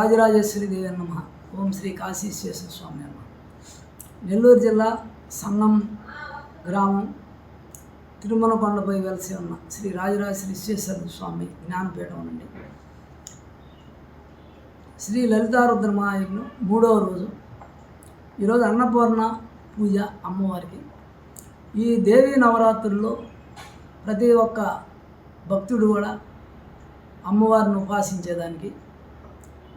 రాజరాజేశ్వరిదేవి రాజరాజేశ్వరి దేవి నమ. ఓం శ్రీ కాశీశ్వేశ్వర స్వామి నమ. నెల్లూరు జిల్లా సన్నం గ్రామం తిరుమల కొండపై వెలిసి ఉన్న శ్రీ రాజరాజేశ్వరి విశ్వేశ్వర స్వామి జ్ఞానపీఠం నుండి. శ్రీ లలితారుద్రమాయకులు మూడవ రోజు. ఈరోజు అన్నపూర్ణ పూజ అమ్మవారికి. ఈ దేవీ నవరాత్రుల్లో ప్రతి ఒక్క భక్తుడు కూడా అమ్మవారిని ఉపాసించేదానికి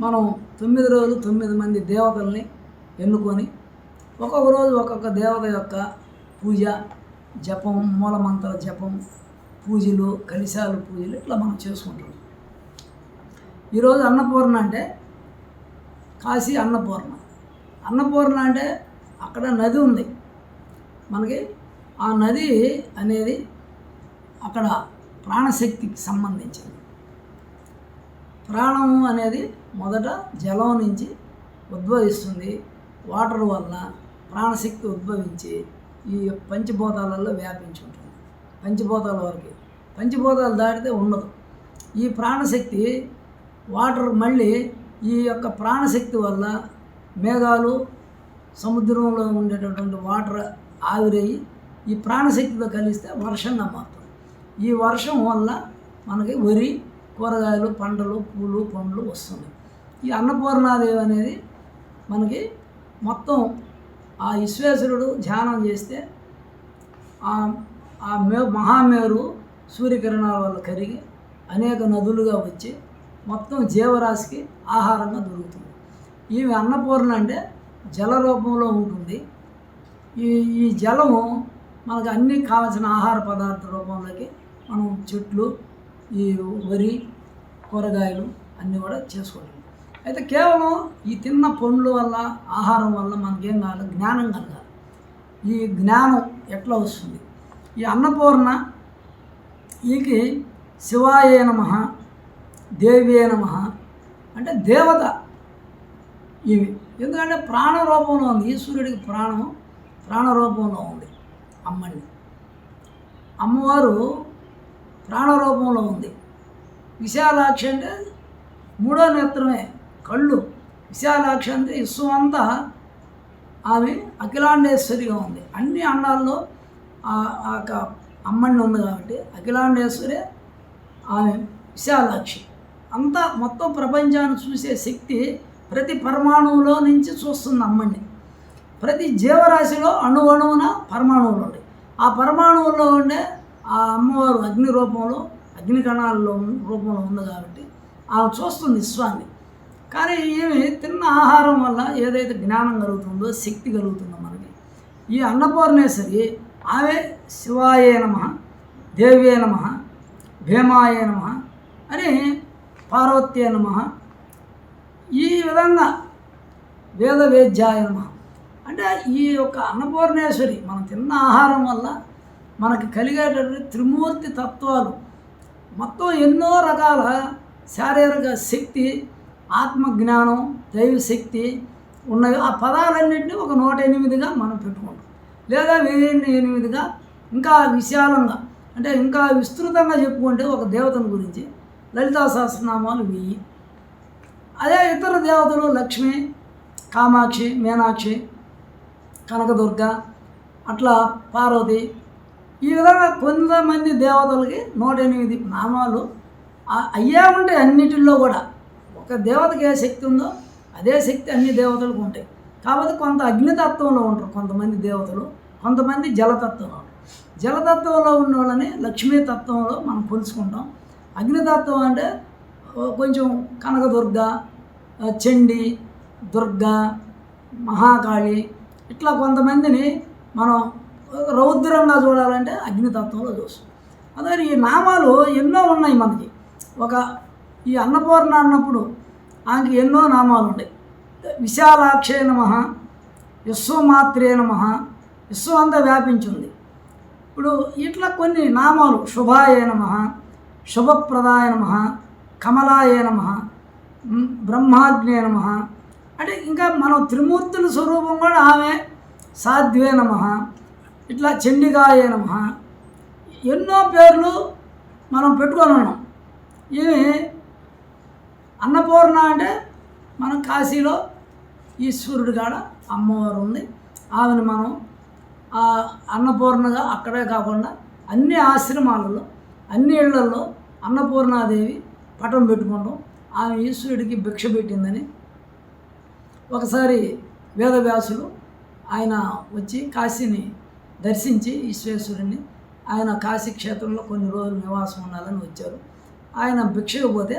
మనం తొమ్మిది రోజులు తొమ్మిది మంది దేవతల్ని ఎన్నుకొని ఒక్కొక్క రోజు ఒక్కొక్క దేవత యొక్క పూజ జపం మూలమంత్ర జపం పూజలు కలిశాలు పూజలు ఇట్లా మనం చేసుకుంటాం. ఈరోజు అన్నపూర్ణ అంటే కాశీ అన్నపూర్ణ. అన్నపూర్ణ అంటే అక్కడ నది ఉంది. మనకి ఆ నది అనేది అక్కడ ప్రాణశక్తికి సంబంధించింది. ప్రాణం అనేది మొదట జలం నుంచి ఉద్భవిస్తుంది. వాటర్ వల్ల ప్రాణశక్తి ఉద్భవించి ఈ పంచభూతాలలో వ్యాపించి ఉంటుంది. పంచభూతాల వరకు. పంచభూతాలు దాటితే ఉండదు. ఈ ప్రాణశక్తి వాటర్ మళ్ళీ ఈ యొక్క ప్రాణశక్తి వల్ల మేఘాలు సముద్రంలో ఉండేటటువంటి వాటర్ ఆవిరయ్యి ఈ ప్రాణశక్తితో కలిస్తే వర్షంగా మారుతుంది ఈ వర్షం వల్ల మనకి వరి కూరగాయలు పంటలు పూలు పండ్లు వస్తుంది. ఈ అన్నపూర్ణాదేవి అనేది మనకి మొత్తం ఆ విశ్వేశ్వరుడు ధ్యానం చేస్తే ఆ ఆ మే మహామేరు సూర్యకిరణాల వల్ల కరిగి అనేక నదులుగా వచ్చి మొత్తం జీవరాశికి ఆహారంగా దొరుకుతుంది. ఈమె అన్నపూర్ణ అంటే జల రూపంలో ఉంటుంది. ఈ ఈ జలము మనకు అన్ని కావాల్సిన ఆహార పదార్థ రూపంలోకి మనం చెట్లు ఈ వరి కూరగాయలు అన్నీ కూడా చేసుకోవాలి అయితే కేవలం ఈ తిన్న పండ్ల వల్ల ఆహారం వల్ల మనకేం కావాలి జ్ఞానం కలగాలి. ఈ జ్ఞానం ఎట్లా వస్తుంది? ఈ అన్నపూర్ణ ఈకి శివాయ నమ దేవ్యే నమ అంటే దేవత ఇవి. ఎందుకంటే ప్రాణ రూపంలో ఉంది. ఈశ్వరుడికి ప్రాణం ప్రాణ రూపంలో ఉంది అమ్మని అమ్మవారు ప్రాణరూపంలో ఉంది. విశాలాక్షి అంటే మూడో నేత్రమే కళ్ళు. విశాలాక్షి అంటే విశ్వం అంతా ఆమె అఖిలాండేశ్వరిగా ఉంది. అన్ని అండాల్లో ఆ యొక్క అమ్మని ఉంది కాబట్టి అఖిలాండేశ్వరి ఆమె విశాలాక్షి. అంతా మొత్తం ప్రపంచాన్ని చూసే శక్తి ప్రతి పరమాణువులో నుంచి చూస్తుంది అమ్మని ప్రతి జీవరాశిలో అణువణువున పరమాణువులు ఉంటాయి ఆ పరమాణువుల్లో ఉండే ఆ అమ్మవారు అగ్ని రూపంలో అగ్ని కణాల్లో రూపంలో ఉంది కాబట్టి ఆమె చూస్తుంది విశ్వాన్ని. కానీ ఏమి తిన్న ఆహారం వల్ల ఏదైతే జ్ఞానం కలుగుతుందో శక్తి కలుగుతుందో మనకి ఈ అన్నపూర్ణేశ్వరి ఆమె శివాయే నమ దేవ్యే నమ భీమాయే నమ అని పార్వత్యే నమ ఈ విధంగా వేద వేద్యాయ నమ. అంటే ఈ యొక్క అన్నపూర్ణేశ్వరి మనం తిన్న ఆహారం వల్ల మనకి కలిగేటటువంటి త్రిమూర్తి తత్వాలు. మొత్తం ఎన్నో రకాల శారీరక శక్తి ఆత్మజ్ఞానం దైవశక్తి ఉన్నవి. ఆ పదాలన్నింటినీ ఒక నూట ఎనిమిదిగా మనం పెట్టుకుంటాం. లేదా వెయ్యి ఎనిమిదిగా ఇంకా విశాలంగా. అంటే ఇంకా విస్తృతంగా చెప్పుకుంటే ఒక దేవతను గురించి. లలితా సహస్రనామాలు వెయ్యి. అదే ఇతర దేవతలు లక్ష్మి కామాక్షి మీనాక్షి కనకదుర్గ అట్లా పార్వతి ఈ విధంగా కొంతమంది దేవతలకి నూట ఎనిమిది నామాలు అయ్యే ఉంటాయి అన్నిటిల్లో కూడా. ఒక దేవతకి ఏ శక్తి ఉందో అదే శక్తి అన్ని దేవతలకు ఉంటాయి. కాకపోతే కొంత అగ్నితత్వంలో ఉంటారు కొంతమంది దేవతలు కొంతమంది జలతత్వంలో ఉంటారు. జలతత్వంలో ఉన్న వాళ్ళని లక్ష్మీతత్వంలో మనం కొలుసుకుంటాం. అగ్నితత్వం అంటే కొంచెం కనకదుర్గ చండి దుర్గ మహాకాళి ఇట్లా కొంతమందిని మనం రౌద్రంగా చూడాలంటే అగ్నితత్వంలో చూస్తాం. అదే ఈ నామాలు ఎన్నో ఉన్నాయి మనకి. ఒక ఈ అన్నపూర్ణ అన్నప్పుడు ఆమెకి ఎన్నో నామాలు ఉన్నాయి విశాలాక్షే నమ విశ్వమాత్రే నమ విశ్వం అంతా వ్యాపించింది ఇప్పుడు ఇట్లా కొన్ని నామాలు శుభాయ నమ శుభప్రదాయ నమ కమలాయ నమ బ్రహ్మాగ్నే నమ. అంటే ఇంకా మనం త్రిమూర్తుల స్వరూపం కూడా ఆమె సాధ్వే నమ. ఇట్లా చండికాయ నమ. ఎన్నో పేర్లు మనం పెట్టుకొని ఉన్నాం. ఇవి అన్నపూర్ణ అంటే మనం కాశీలో ఈశ్వరుడి కాడ అమ్మవారు ఉంది. ఆమెను మనం ఆ అన్నపూర్ణగా అక్కడే కాకుండా అన్ని ఆశ్రమాలలో అన్ని ఇళ్ళలో అన్నపూర్ణాదేవి పటం పెట్టుకుంటాం. ఆమె ఈశ్వరుడికి భిక్ష పెట్టిందని ఒకసారి వేదవ్యాసులు ఆయన వచ్చి కాశీని దర్శించి ఈశ్వేశ్వరుని ఆయన కాశీ క్షేత్రంలో కొన్ని రోజులు నివాసం ఉండాలని వచ్చారు. ఆయన భిక్షకు పోతే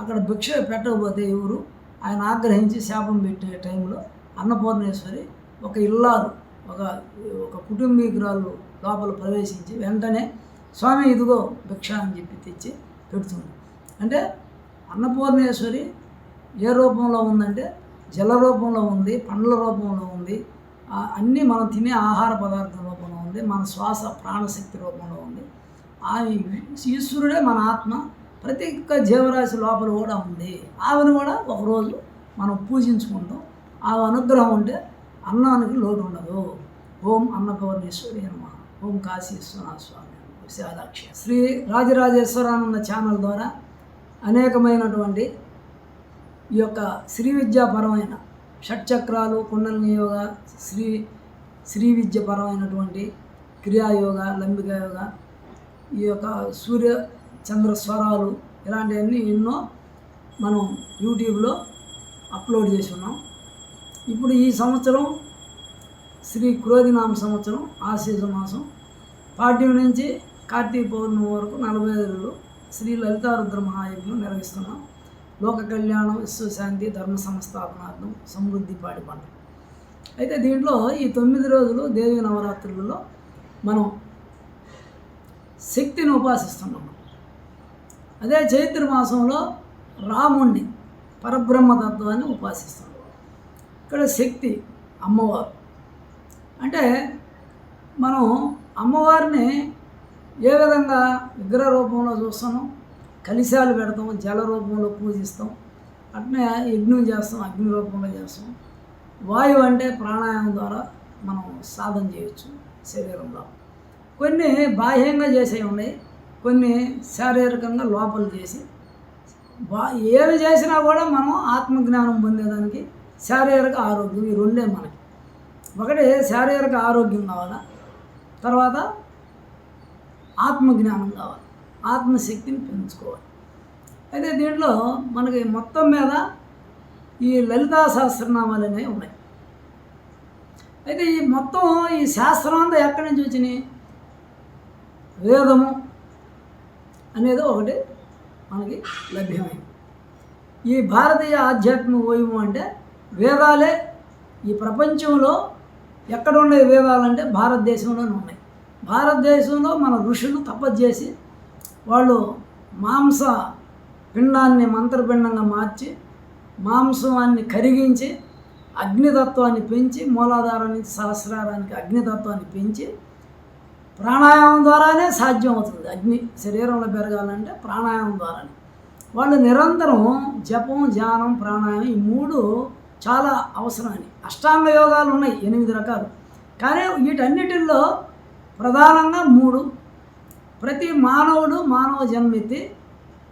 అక్కడ భిక్ష పెట్టకపోతే ఎవరు? ఆయన ఆగ్రహించి శాపం పెట్టే టైంలో అన్నపూర్ణేశ్వరి ఒక ఇల్లాలు ఒక ఒక కుటుంబీకురాలు లోపల ప్రవేశించి వెంటనే స్వామి ఇదిగో భిక్ష అని చెప్పి తెచ్చి పెడుతుంది. అంటే అన్నపూర్ణేశ్వరి ఏ రూపంలో ఉందంటే జల రూపంలో ఉంది పండ్ల రూపంలో ఉంది అన్నీ మనం తినే ఆహార పదార్థ రూపంలో ఉంది మన శ్వాస ప్రాణశక్తి రూపంలో ఉంది. ఆ ఈశ్వరుడే మన ఆత్మ ప్రతి ఒక్క జీవరాశి లోపల కూడా ఉంది. ఆమెను కూడా ఒకరోజు మనం పూజించుకుంటాం. ఆ అనుగ్రహం ఉంటే అన్నానికి లోటు ఉండదు. ఓం అన్నపూర్ణేశ్వరి నమ. ఓం కాశీ విశ్వనాథ స్వామి విశాలాక్షి. శ్రీ రాజరాజేశ్వరానంద ఛానల్ ద్వారా అనేకమైనటువంటి ఈ యొక్క శ్రీ విద్యాపరమైన షట్చక్రాలు కుండలిని యోగ శ్రీ శ్రీ విద్యపరమైనటువంటి క్రియాయోగ లంబిక యోగ ఈ యొక్క సూర్య చంద్ర స్వరాలు ఇలాంటివన్నీ ఎన్నో మనం యూట్యూబ్లో అప్లోడ్ చేసి ఉన్నాం ఇప్పుడు ఈ సంవత్సరం శ్రీ క్రోధినామ సంవత్సరం ఆశీజ మాసం. పాడ్యం నుంచి కార్తీక పౌర్ణమి వరకు నలభై ఐదు శ్రీ లలితారుద్ర మహాయజ్ఞం నిర్వహిస్తున్నాం. లోక కళ్యాణం విశ్వశాంతి ధర్మ సంస్థాపనార్థం సమృద్ధి పాడి పంట అయితే దీంట్లో ఈ తొమ్మిది రోజులు దేవి నవరాత్రులలో మనం శక్తిని ఉపాసిస్తున్నాం. అదే చైత్ర మాసంలో రాముణ్ణి పరబ్రహ్మతత్వాన్ని ఉపాసిస్తున్నాం. ఇక్కడ శక్తి అమ్మవారు. అంటే మనం అమ్మవారిని ఏ విధంగా విగ్రహ రూపంలో చూస్తున్నాం? కలిశాలు పెడతాం జల రూపంలో పూజిస్తాం అట్నే యజ్ఞం చేస్తాం అగ్ని రూపంలో చేస్తాం. వాయువు అంటే ప్రాణాయామం ద్వారా మనం సాధన చేయొచ్చు శరీరంలో. కొన్ని బాహ్యంగా చేసేవి ఉన్నాయి కొన్ని శారీరకంగా లోపల చేసి బా ఏమి చేసినా కూడా మనం ఆత్మజ్ఞానం పొందేదానికి శారీరక ఆరోగ్యం ఈ రెండే మనకి. ఒకటి శారీరక ఆరోగ్యం కావాలా తర్వాత ఆత్మజ్ఞానం కావాలి. ఆత్మశక్తిని పెంచుకోవాలి. అయితే దీంట్లో మనకి మొత్తం మీద ఈ లలితా సహస్రనామాలు అనేవి ఉన్నాయి. అయితే ఈ మొత్తం ఈ శాస్త్రం అంతా ఎక్కడి నుంచి వచ్చినాయి? వేదము అనేది ఒకటి మనకి లభ్యమైంది. ఈ భారతీయ ఆధ్యాత్మిక ఓయము అంటే వేదాలే ఈ ప్రపంచంలో ఎక్కడ ఉండే వేదాలంటే భారతదేశంలోనే ఉన్నాయి. భారతదేశంలో మన ఋషులు తపస్సు చేసి వాళ్ళు మాంస పిండాన్ని మంత్రపిండంగా మార్చి మాంసాన్ని కరిగించి అగ్నితత్వాన్ని పెంచి మూలాధారం నుంచి సహస్రారానికి అగ్నితత్వాన్ని పెంచి ప్రాణాయామం ద్వారానే సాధ్యం అవుతుంది. అగ్ని శరీరంలో పెరగాలంటే ప్రాణాయామం ద్వారానే. వాళ్ళు నిరంతరం జపం ధ్యానం ప్రాణాయామం ఈ మూడు చాలా అవసరమని. అష్టాంగ యోగాలు ఉన్నాయి ఎనిమిది రకాలు. కానీ వీటన్నిటిల్లో ప్రధానంగా మూడు ప్రతి మానవుడు మానవ జన్మెత్తి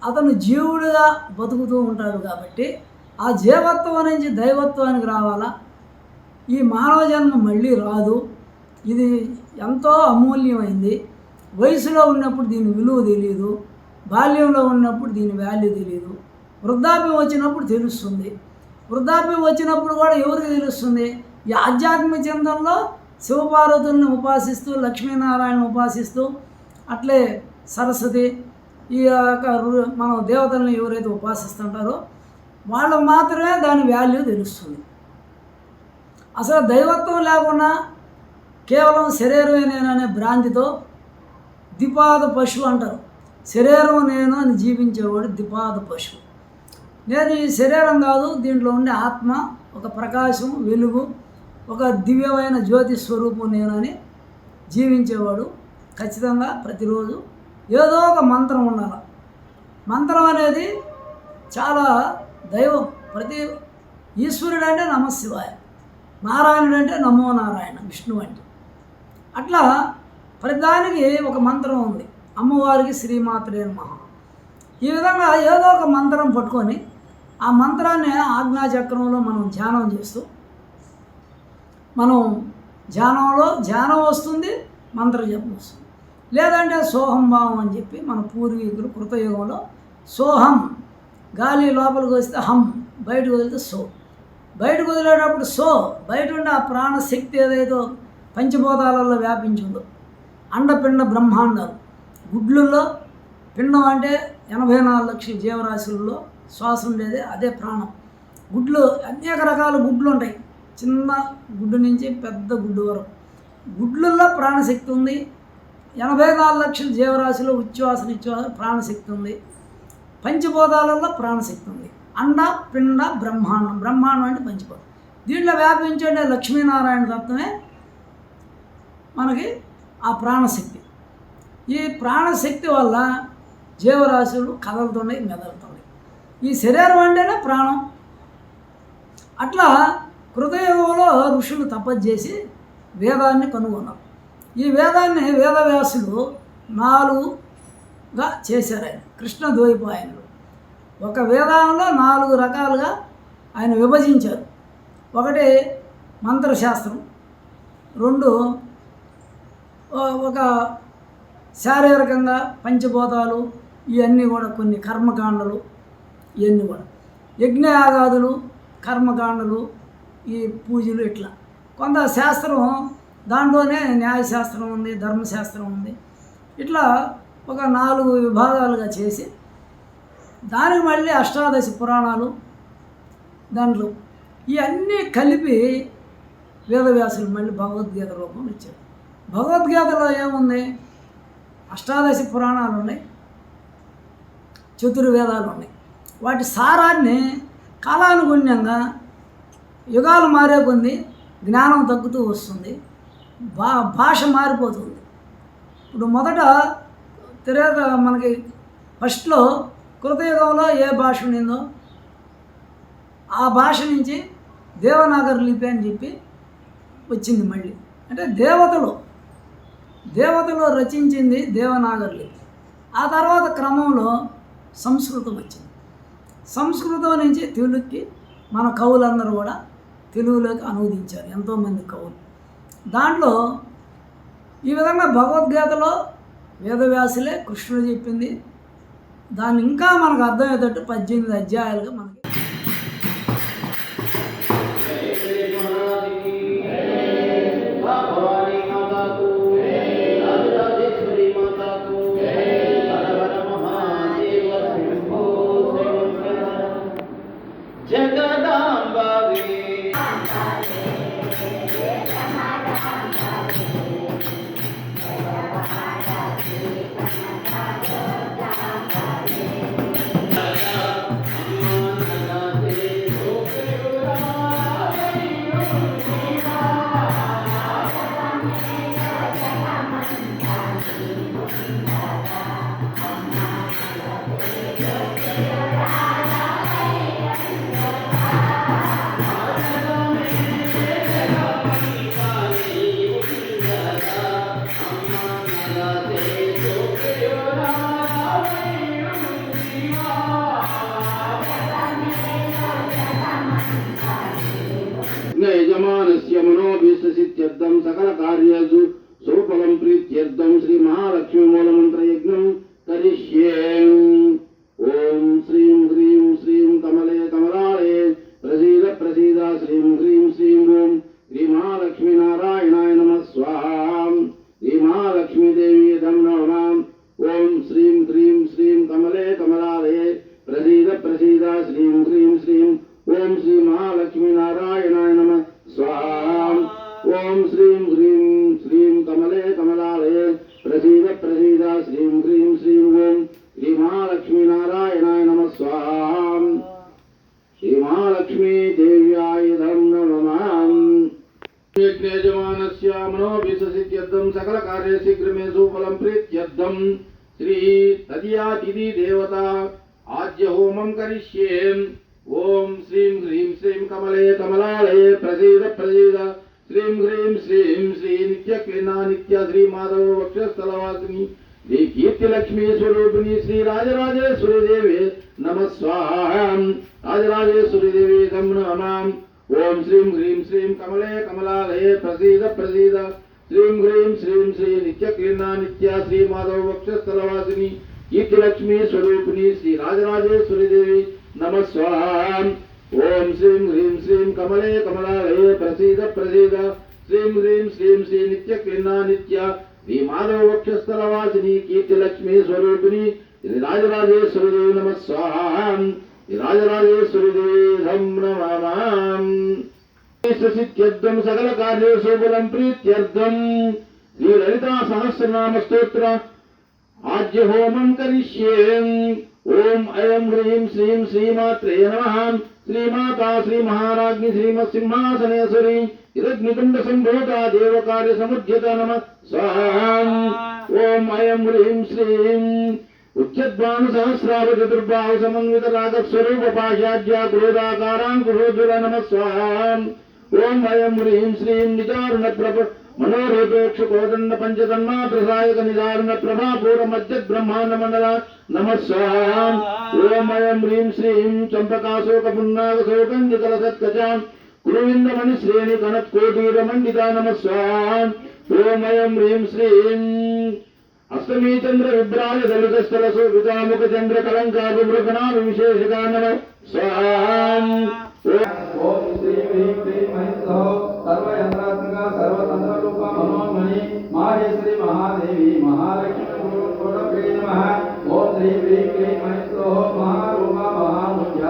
అతను జీవుడుగా బతుకుతూ ఉంటాడు కాబట్టి ఆ జీవత్వం నుంచి దైవత్వానికి రావాలా? ఈ మానవ జన్మ మళ్ళీ రాదు. ఇది ఎంతో అమూల్యమైంది. వయసులో ఉన్నప్పుడు దీని విలువ తెలియదు బాల్యంలో ఉన్నప్పుడు దీని వాల్యూ తెలియదు వృద్ధాప్యం వచ్చినప్పుడు తెలుస్తుంది. వృద్ధాప్యం వచ్చినప్పుడు కూడా ఎవరికి తెలుస్తుంది? ఈ ఆధ్యాత్మిక చింతనలో శివపార్వతుల్ని ఉపాసిస్తూ లక్ష్మీనారాయణ ఉపాసిస్తూ అట్లే సరస్వతి ఈ యొక్క మనం దేవతలను ఎవరైతే ఉపాసిస్తుంటారో వాళ్ళకు మాత్రమే దాని వాల్యూ తెలుస్తుంది. అసలు దైవత్వం లేకుండా కేవలం శరీరమే నేననే భ్రాంతితో దిపాద పశువు అంటారు. శరీరం నేను అని జీవించేవాడు దిపాద పశువు. నేను ఈ శరీరం కాదు దీంట్లో ఉండే ఆత్మ ఒక ప్రకాశం వెలుగు ఒక దివ్యమైన జ్యోతి స్వరూపం నేనని జీవించేవాడు ఖచ్చితంగా ప్రతిరోజు ఏదో ఒక మంత్రం ఉండాలి. మంత్రం అనేది చాలా దైవం ప్రతి ఈశ్వరుడు అంటే నమశివాయ నారాయణుడు అంటే నమో నారాయణ విష్ణు అంటే. అట్లా ప్రతిదానికి ఒక మంత్రం ఉంది. అమ్మవారికి శ్రీమాత్రే మహా ఈ విధంగా ఏదో ఒక మంత్రం పట్టుకొని ఆ మంత్రాన్ని ఆజ్ఞాచక్రంలో మనం ధ్యానం చేస్తూ మనం ధ్యానంలో ధ్యానం వస్తుంది మంత్రం జపం వస్తుంది. లేదంటే సోహం భావం అని చెప్పి మన పూర్వీకులు కృతయుగంలో సోహం. గాలి లోపలికి వస్తే హం బయటకు వదిలితే సో. బయటకు వదిలేటప్పుడు సో బయట ఉండే ఆ ప్రాణశక్తి ఏదైతే పంచభూతాలలో వ్యాపించిందో అండపిండ బ్రహ్మాండాలు. గుడ్లలో పిండం అంటే ఎనభై నాలుగు లక్షల జీవరాశులలో శ్వాస ఉండేది అదే ప్రాణం. గుడ్లు అనేక రకాల గుడ్లు ఉంటాయి. చిన్న గుడ్డు నుంచి పెద్ద గుడ్డు వరకు. గుడ్లలో ప్రాణశక్తి ఉంది ఎనభై నాలుగు లక్షల జీవరాశిలో ఉచ్ఛ్వాస నిశ్వాస ప్రాణశక్తి ఉంది. పంచభూతాలలో ప్రాణశక్తి ఉంది. అండ పిండ బ్రహ్మాండం. బ్రహ్మాండం అంటే పంచభూతం. దీంట్లో వ్యాపించే లక్ష్మీనారాయణ తత్వమే మనకి ఆ ప్రాణశక్తి. ఈ ప్రాణశక్తి వల్ల జీవరాశులు కదలుతున్నాయి మెదలుతున్నాయి ఈ శరీరం అంటేనే ప్రాణం. అట్లా కృతయుగంలో ఋషులు తపస్సు చేసి వేదాన్ని కనుగొన్నారు. ఈ వేదాన్ని వేదవ్యాసులు నాలుగుగా చేశారు ఆయన. కృష్ణ ద్వైపాయనులు. ఒక వేదంలో నాలుగు రకాలుగా ఆయన విభజించారు. ఒకటి మంత్రశాస్త్రం రెండు ఒక శారీరకంగా పంచభూతాలు ఇవన్నీ కూడా కొన్ని కర్మకాండలు ఇవన్నీ కూడా. యజ్ఞయాగాదులు కర్మకాండలు ఈ పూజలు ఇట్లా. కొంత శాస్త్రం దాంట్లోనే న్యాయశాస్త్రం ఉంది ధర్మశాస్త్రం ఉంది. ఇట్లా ఒక నాలుగు విభాగాలుగా చేసి దానికి మళ్ళీ అష్టాదశ పురాణాలు దాంట్లో ఇవన్నీ కలిపి వేదవ్యాసులు మళ్ళీ భగవద్గీత రూపం ఇచ్చారు. భగవద్గీతలో ఏముంది? అష్టాదశ పురాణాలు ఉన్నాయి చతుర్వేదాలు ఉన్నాయి. వాటి సారాన్ని కాలానుగుణ్యంగా యుగాలు మారే కొంది జ్ఞానం తగ్గుతూ వస్తుంది. భా భాష మారిపోతుంది. ఇప్పుడు మొదట తెలియక మనకి ఫస్ట్లో కృతయుగంలో ఏ భాష ఉండిందో ఆ భాష నుంచి దేవనాగర్ లిపి అని చెప్పి వచ్చింది మళ్ళీ. అంటే దేవతలు దేవతలు రచించింది దేవనాగర్ లిపి. ఆ తర్వాత క్రమంలో సంస్కృతం వచ్చింది. సంస్కృతం నుంచి తెలుగుకి మన కవులందరూ కూడా తెలుగులోకి అనువదించారు. ఎంతోమంది కవులు. దాంట్లో ఈ విధంగా భగవద్గీతలో వేదవ్యాసులే కృష్ణుడు చెప్పింది. దాన్ని ఇంకా మనకు అర్థమయ్యేటట్టు పద్దెనిమిది అధ్యాయాలుగా మనకి యజ్ఞయజమానస్య మనోభిససిత్యర్థం సకల కార్య శీఘ్రమే సుఫలం ప్రీత్యర్థం శ్రీ తదియాతిథి దేవత ఆద్య హోమం కరిష్యే ఓం శ్రీం హ్రీం శ్రీం కమలే కమలాలయే ప్రసీద ప్రసీద శ్రీం హ్రీం శ్రీం శ్రీ నిత్య క్లీనా నిత్య ఓం శ్రీం హ్రీం శ్రీం కమలే కమలాలయే ప్రసీద ప్రసీద. శ్రీం హ్రీం శ్రీం శ్రీ నిత్య క్లీనా నిత్య శ్రీ మాధవ వక్షస్థలవాసిని. కీర్తిలక్ష్మీ స్వరూపిణి శ్రీ రాజరాజేశ్వరి దేవి. నమ స్వాహం. ఓం శ్రీం హ్రీం శ్రీం కమలే కమలాలయే ప్రసీద ప్రసీద. శ్రీం హ్రీం శ్రీం శ్రీ నిత్య క్లీనా నిత్య శ్రీ మాధవ వక్షస్థలవాసిని. కీర్తిలక్ష్మీ స్వరూపిణి శ్రీ రాజరాజేశ్వరి దేవి. నమ స్వాహం. రాజరాజేశ్వరి దేవి ధం నమాం సిద్ధ్యర్థం సకల కార్యేషు బలం ప్రీత్యర్థం. శ్రీ లలితా సహస్రనామ స్తోత్ర ఆద్య హోమం కరిష్యే. ఓం అయం హ్రీం శ్రీం శ్రీమాత్రే నమ. శ్రీమాతా శ్రీ మహారాజ్ఞి శ్రీమత్ సింహాసనేశ్వరి ఇదగ్నికుండ సంభూత దేవకార్య సముద్యత నమ. స్వాహం. ఓం అయం హ్రీం శ్రీం ఉచ్యద్వాను సహస్రావ చతుర్భావ సమన్విత రాగ స్వరూప పాశాద్య క్రోధాకారాంకుశోజ్వల నమ ఓం వయం హ్రీం శ్రీం నిదారుణ ప్రభ మనోరూపేక్ష కోదండ పంచతన్మాత్ర సాయక నిదారుణ ప్రభాపూర మధ్య బ్రహ్మాండ మండల నమస్వాహాం. ఓం వయం హ్రీం శ్రీం చంపకాశోక పున్నాగ సౌగంధికల సత్కచాం కురువిందమణి శ్రేణి కనత్కోటీర మండిత నమస్వాహాం. ఓం వయం హ్రీం శ్రీం అష్టమీ చంద్ర విభ్రాజ దళిత స్థల శోభితాముఖ చంద్ర కలంకారు మృగణాలు విశేషగానము స్వాహాం ఓం శ్రీ హ్రీం క్లీం ఐం సౌ సర్వయంత్రాత్మక సర్వతంత్రరూప మనోన్మణి మాహేశ్వరి మహాదేవి మహాలక్ష్మి కోటప్రియ నమః ఓం శ్రీ హ్రీం క్లీం ఐం మహారూప మహాముఖ్య